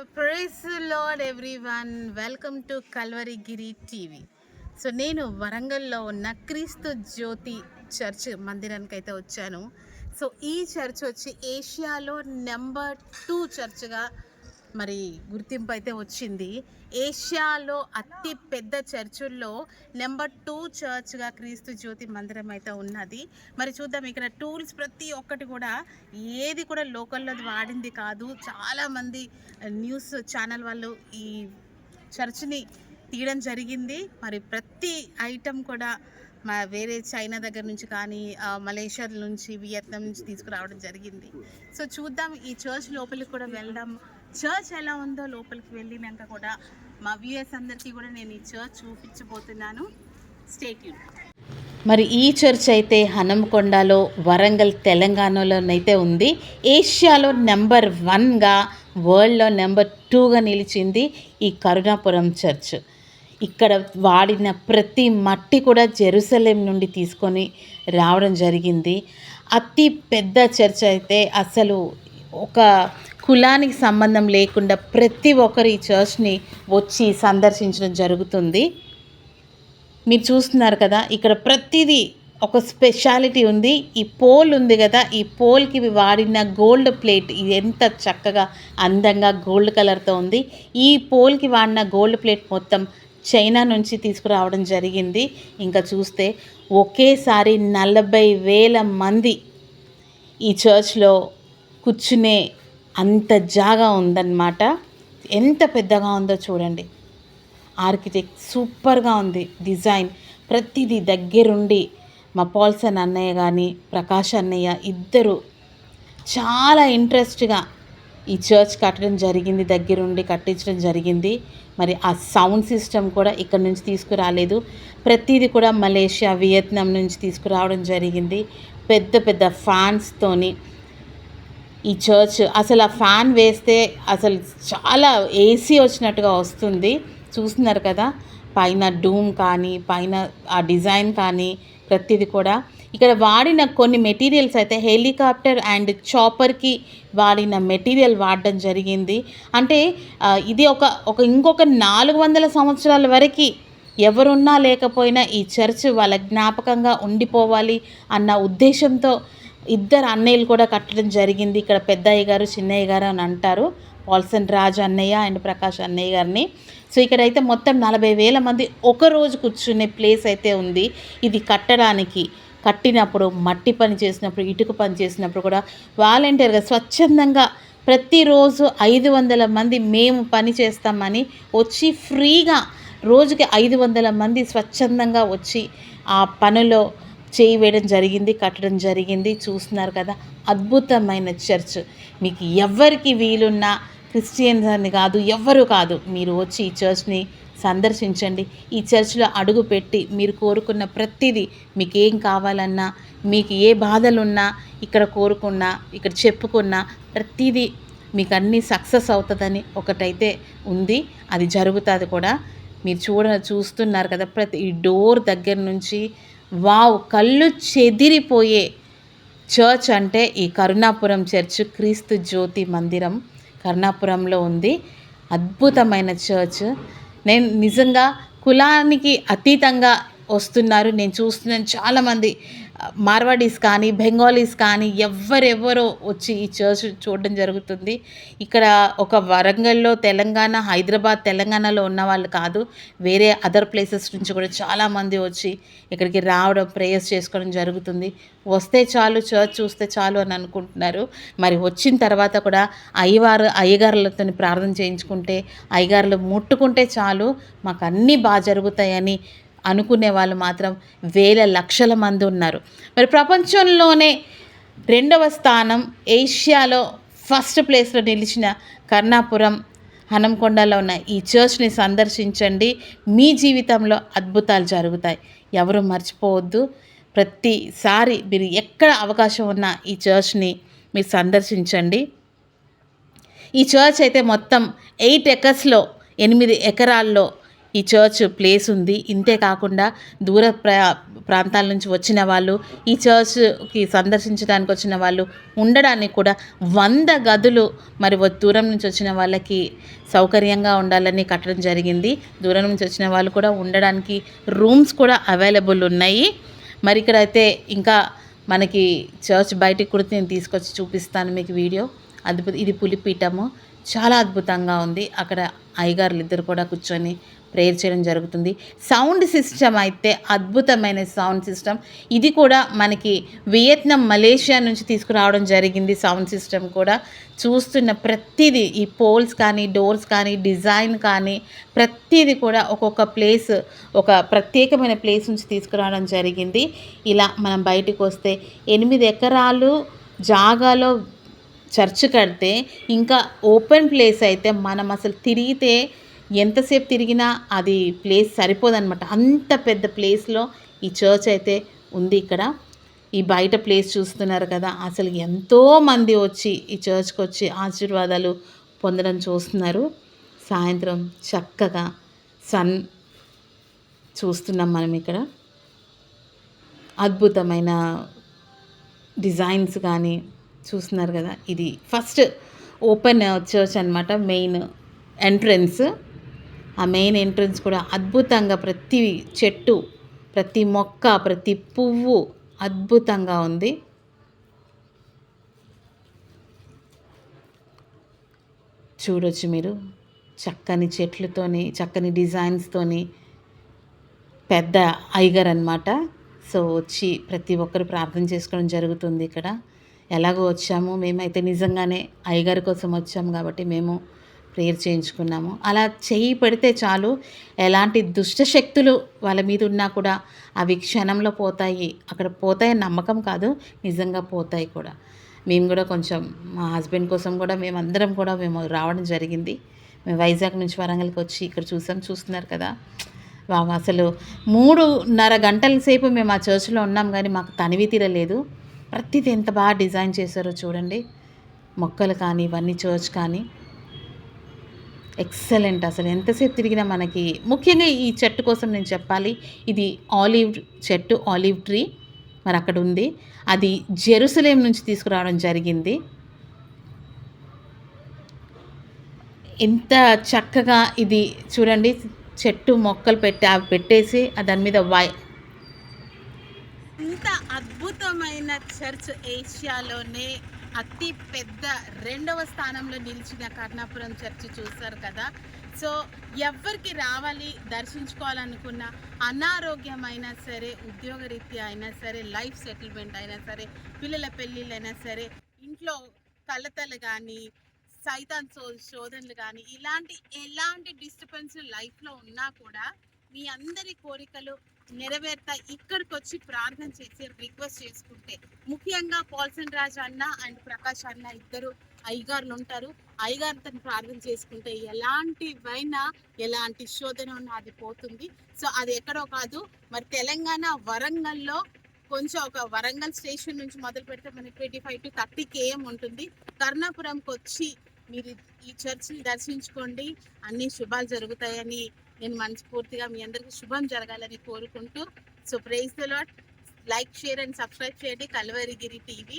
So praise Lord everyone welcome to Kalvarigiri TV so నేను వరంగల్లో ఉన్న క్రీస్తు జ్యోతి చర్చ్ మందిరానికి అయితే వచ్చాను. సో ఈ చర్చ్ వచ్చి ఏషియాలో నెంబర్ టూ చర్చ్గా మరి గుర్తింపు అయితే వచ్చింది. ఏషియాలో అతి పెద్ద చర్చుల్లో నెంబర్ టూ చర్చ్గా క్రీస్తు జ్యోతి మందిరం అయితే ఉన్నది. మరి చూద్దాం ఇక్కడ టూల్స్ ప్రతి ఒక్కటి కూడా ఏది కూడా లోకల్లో వాడింది కాదు. చాలామంది న్యూస్ ఛానల్ వాళ్ళు ఈ చర్చ్ని తీయడం జరిగింది. మరి ప్రతి ఐటెం కూడా మా వేరే చైనా దగ్గర నుంచి కానీ మలేషియా నుంచి వియత్నాం నుంచి తీసుకురావడం జరిగింది. సో చూద్దాం ఈ చర్చ్ లోపలికి కూడా వెళ్దాం. చర్చ్ ఎలా ఉందో లోపలికి వెళ్ళినాక కూడా మా వ్యూయర్స్ అందరికీ కూడా నేను ఈ చర్చ్ చూపించబోతున్నాను. స్టేట్ మరి ఈ చర్చ్ అయితే హనంకొండలో వరంగల్ తెలంగాణలోనైతే ఉంది. ఏషియాలో నెంబర్ వన్గా వరల్డ్లో నెంబర్ టూగా నిలిచింది ఈ కరుణాపురం చర్చ్. ఇక్కడ వాడిన ప్రతి మట్టి కూడా జెరూసలేం నుండి తీసుకొని రావడం జరిగింది. అతి పెద్ద చర్చ్ అయితే అసలు ఒక కులానికి సంబంధం లేకుండా ప్రతి ఒక్కరు ఈ చర్చ్ని వచ్చి సందర్శించడం జరుగుతుంది. మీరు చూస్తున్నారు కదా ఇక్కడ ప్రతిదీ ఒక స్పెషాలిటీ ఉంది. ఈ పోల్ ఉంది కదా ఈ పోల్కి వాడిన గోల్డ్ ప్లేట్ ఇది ఎంత చక్కగా అందంగా గోల్డ్ కలర్తో ఉంది. ఈ పోల్కి వాడిన గోల్డ్ ప్లేట్ మొత్తం చైనా నుంచి తీసుకురావడం జరిగింది. ఇంకా చూస్తే ఒకేసారి నలభై వేల మంది ఈ చర్చ్లో కూర్చునే అంత జాగా ఉందన్నమాట. ఎంత పెద్దగా ఉందో చూడండి. ఆర్కిటెక్ట్ సూపర్గా ఉంది డిజైన్. ప్రతిదీ దగ్గరుండి మా పాల్సన్ అన్నయ్య కానీ ప్రకాష్ అన్నయ్య ఇద్దరు చాలా ఇంట్రెస్ట్గా ఈ చర్చ్ కట్టడం జరిగింది దగ్గరుండి కట్టించడం జరిగింది. మరి ఆ సౌండ్ సిస్టమ్ కూడా ఇక్కడ నుంచి తీసుకురాలేదు. ప్రతిదీ కూడా మలేషియా వియత్నాం నుంచి తీసుకురావడం జరిగింది. పెద్ద పెద్ద ఫ్యాన్స్తోని ఈ చర్చ్ అసలు ఆ ఫ్యాన్ వేస్తే అసలు చాలా ఏసీ వచ్చినట్టుగా వస్తుంది. చూస్తున్నారు కదా పైన డూమ్ కానీ పైన ఆ డిజైన్ కానీ ప్రతిదీ కూడా. ఇక్కడ వాడిన కొన్ని మెటీరియల్స్ అయితే హెలికాప్టర్ అండ్ చాపర్కి వాడిన మెటీరియల్ వాడడం జరిగింది. అంటే ఇది ఒక ఒక ఇంకొక నాలుగు వందల సంవత్సరాల వరకు ఎవరున్నా లేకపోయినా ఈ చర్చ్ వాళ్ళ జ్ఞాపకంగా ఉండిపోవాలి అన్న ఉద్దేశంతో ఇద్దరు అన్నయ్యలు కూడా కట్టడం జరిగింది. ఇక్కడ పెద్దయ్య గారు చిన్నయ్య గారు అని అంటారు. పాల్సన్ రాజు అన్నయ్య అండ్ ప్రకాష్ అన్నయ్య గారిని. సో ఇక్కడైతే మొత్తం నలభై వేల మంది ఒక రోజు కూర్చునే ప్లేస్ అయితే ఉంది. ఇది కట్టడానికి. కట్టినప్పుడు మట్టి పని చేసినప్పుడు ఇటుక పని చేసినప్పుడు కూడా వాలంటీర్గా స్వచ్ఛందంగా ప్రతిరోజు ఐదు వందల మంది మేము పని చేస్తామని వచ్చి ఫ్రీగా రోజుకి ఐదు వందల మంది స్వచ్ఛందంగా వచ్చి ఆ పనిలో చేయి వేయడం జరిగింది కట్టడం జరిగింది. చూస్తున్నారు కదా అద్భుతమైన చర్చ్. మీకు ఎవరికి వీలున్నా క్రిస్టియన్స్ అని కాదు ఎవ్వరు కాదు. మీరు వచ్చి ఈ చర్చ్ని సందర్శించండి. ఈ చర్చ్లో అడుగు పెట్టి మీరు కోరుకున్న ప్రతిదీ మీకు ఏం కావాలన్నా మీకు ఏ బాధలున్నా ఇక్కడ కోరుకున్నా ఇక్కడ చెప్పుకున్నా ప్రతిదీ మీకు అన్నీ సక్సెస్ అవుతుందని ఒకటైతే ఉంది. అది జరుగుతుంది కూడా. మీరు చూడ చూస్తున్నారు కదా ప్రతి ఈ డోర్ దగ్గర నుంచి వావ్ కళ్ళు చెదిరిపోయే చర్చ్ అంటే ఈ కరుణాపురం చర్చ్ క్రీస్తు జ్యోతి మందిరం కరుణాపురంలో ఉంది. అద్భుతమైన చర్చ్. నేను నిజంగా కులానికి అతీతంగా వస్తున్నారు. నేను చూస్తున్నాను చాలామంది. మార్వాడీస్ కానీ బెంగాలీస్ కానీ ఎవరెవరో వచ్చి ఈ చర్చ్ చూడడం జరుగుతుంది. ఇక్కడ ఒక వరంగల్లో తెలంగాణ హైదరాబాద్ తెలంగాణలో ఉన్న వాళ్ళు కాదు వేరే అదర్ ప్లేసెస్ నుంచి కూడా చాలామంది వచ్చి ఇక్కడికి రావడం ప్రేయర్స్ చేసుకోవడం జరుగుతుంది. వస్తే చాలు చర్చ్ చూస్తే చాలు అని అనుకుంటున్నారు. మరి వచ్చిన తర్వాత కూడా అయ్యవారు అయ్యగారులతో ప్రార్థన చేయించుకుంటే అయ్యగారులు ముట్టుకుంటే చాలు మాకు అన్నీ బాగా జరుగుతాయని అనుకునే వాళ్ళు మాత్రం వేల లక్షల మంది ఉన్నారు. మరి ప్రపంచంలోనే రెండవ స్థానం ఏషియాలో ఫస్ట్ ప్లేస్లో నిలిచిన కర్ణాపురం హనంకొండలో ఉన్న ఈ చర్చ్ని సందర్శించండి. మీ జీవితంలో అద్భుతాలు జరుగుతాయి. ఎవరు మర్చిపోవద్దు. ప్రతిసారి మీరు ఎక్కడ అవకాశం ఉన్న ఈ చర్చ్ని మీరు సందర్శించండి. ఈ చర్చ్ అయితే మొత్తం ఎయిట్ ఎకర్స్లో ఎనిమిది ఎకరాల్లో ఈ చర్చ్ ప్లేస్ ఉంది. ఇంతే కాకుండా దూర ప్రా ప్రాంతాల నుంచి వచ్చిన వాళ్ళు ఈ చర్చ్కి సందర్శించడానికి వచ్చిన వాళ్ళు ఉండడానికి కూడా వంద గదులు మరి దూరం నుంచి వచ్చిన వాళ్ళకి సౌకర్యంగా ఉండాలని కట్టడం జరిగింది. దూరం నుంచి వచ్చిన వాళ్ళు కూడా ఉండడానికి రూమ్స్ కూడా అవైలబుల్ ఉన్నాయి. మరి ఇక్కడైతే ఇంకా మనకి చర్చ్ బయటికి కూడా నేను తీసుకొచ్చి చూపిస్తాను మీకు వీడియో. అద్భుత ఇది పులిపీఠము. చాలా అద్భుతంగా ఉంది. అక్కడ అయ్యగారులు ఇద్దరు కూడా కూర్చొని ప్రేయర్ చేయడం జరుగుతుంది. సౌండ్ సిస్టమ్ అయితే అద్భుతమైన సౌండ్ సిస్టమ్. ఇది కూడా మనకి వియత్నాం మలేషియా నుంచి తీసుకురావడం జరిగింది సౌండ్ సిస్టమ్ కూడా. చూస్తున్న ప్రతిదీ ఈ పోల్స్ కానీ డోర్స్ కానీ డిజైన్ కానీ ప్రతిదీ కూడా ఒక్కొక్క ప్లేస్ ఒక ప్రత్యేకమైన ప్లేస్ నుంచి తీసుకురావడం జరిగింది. ఇలా మనం బయటకు వస్తే ఎనిమిది ఎకరాలు జాగాలో చర్చ్ కడితే ఇంకా ఓపెన్ ప్లేస్ అయితే మనం అసలు తిరిగితే ఎంతసేపు తిరిగినా అది ప్లేస్ సరిపోదన్నమాట. అంత పెద్ద ప్లేస్లో ఈ చర్చ్ అయితే ఉంది ఇక్కడ. ఈ బయట ప్లేస్ చూస్తున్నారు కదా అసలు ఎంతోమంది వచ్చి ఈ చర్చ్కి వచ్చి ఆశీర్వాదాలు పొందడం చూస్తున్నారు. సాయంత్రం చక్కగా సన్ చూస్తున్నాం మనం ఇక్కడ. అద్భుతమైన డిజైన్స్ కానీ చూస్తున్నారు కదా ఇది ఫస్ట్ ఓపెన్ చర్చ్ అనమాట మెయిన్ ఎంట్రన్స్ ఆ మెయిన్ ఎంట్రన్స్ కూడా అద్భుతంగా ప్రతి చెట్టు ప్రతి మొక్క ప్రతి పువ్వు అద్భుతంగా ఉంది. చూడొచ్చు మీరు చక్కని చెట్లతోని చక్కని డిజైన్స్తోని పెద్ద ఐగర్ అనమాట సో వచ్చి ప్రతి ఒక్కరు ప్రార్థన చేసుకోవడం జరుగుతుంది ఇక్కడ. ఎలాగో వచ్చాము. మేమైతే నిజంగానే అయ్యగారి కోసం వచ్చాము కాబట్టి మేము ప్రేయర్ చేయించుకున్నాము. అలా చేయి పెడితే చాలు. ఎలాంటి దుష్ట శక్తులు వాళ్ళ మీద ఉన్నా కూడా అవి క్షణంలో పోతాయి. అక్కడ పోతాయని నమ్మకం కాదు. నిజంగా పోతాయి కూడా. మేము కూడా కొంచెం మా హస్బెండ్ కోసం కూడా మేము అందరం కూడా మేము రావడం జరిగింది. మేము వైజాగ్ నుంచి వరంగల్కి వచ్చి ఇక్కడ చూసాం. చూస్తున్నారు కదా. వావ్ అసలు మూడున్నర గంటల సేపు మేము ఆ చర్చ్లో ఉన్నాం కానీ మాకు తనివి తీరలేదు. ప్రతిదీ ఎంత బాగా డిజైన్ చేశారో చూడండి. మొక్కలు కానీ ఇవన్నీ చర్చ్ కానీ. ఎక్సలెంట్ అసలు. ఎంతసేపు తిరిగినా మనకి ముఖ్యంగా ఈ చెట్టు కోసం నేను చెప్పాలి. ఇది ఆలివ్ చెట్టు ఆలివ్ ట్రీ మరి అక్కడ ఉంది. అది జెరూసలేం నుంచి తీసుకురావడం జరిగింది. ఎంత చక్కగా ఇది చూడండి. చెట్టు మొక్కలు పెట్టి అవి పెట్టేసి దాని మీద వై ఇంత అద్భుతమైన చర్చ్ ఏషియాలోనే అతి పెద్ద రెండవ స్థానంలో నిలిచిన కర్ణాపురం చర్చ్ చూశారు కదా. సో ఎవరికి రావాలి దర్శించుకోవాలనుకున్న అనారోగ్యమైనా సరే ఉద్యోగరీత్యా అయినా సరే లైఫ్ సెటిల్మెంట్ అయినా సరే పిల్లల పెళ్ళిళ్ళైనా సరే ఇంట్లో కలతలు కానీ సైతాన్ సో శోధనలు కానీ ఇలాంటి ఎలాంటి డిస్టర్బెన్స్ లైఫ్లో ఉన్నా కూడా మీ అందరి కోరికలు నెరవేరుతాయి ఇక్కడికి వచ్చి ప్రార్థన చేసి రిక్వెస్ట్ చేసుకుంటే ముఖ్యంగా పాల్సన్ రాజ్ అన్న అండ్ ప్రకాష్ అన్న ఇద్దరు అయ్యగారులు ఉంటారు. అయ్యగారితో ప్రార్థన చేసుకుంటే ఎలాంటివైనా ఎలాంటి శోధన ఉన్నా అది పోతుంది. సో అది ఎక్కడో కాదు. మరి తెలంగాణ వరంగల్లో కొంచెం ఒక వరంగల్ స్టేషన్ నుంచి మొదలు పెడితే మనకి twenty five to thirty KM ఉంటుంది. కర్ణాపురంకి వచ్చి మీరు ఈ చర్చిని దర్శించుకోండి. అన్ని శుభాలు జరుగుతాయని నేను మనస్ఫూర్తిగా మీ అందరికీ శుభం జరగాలని కోరుకుంటూ. So praise the Lord like share and subscribe చేయండి. కల్వరిగిరి టీవీ.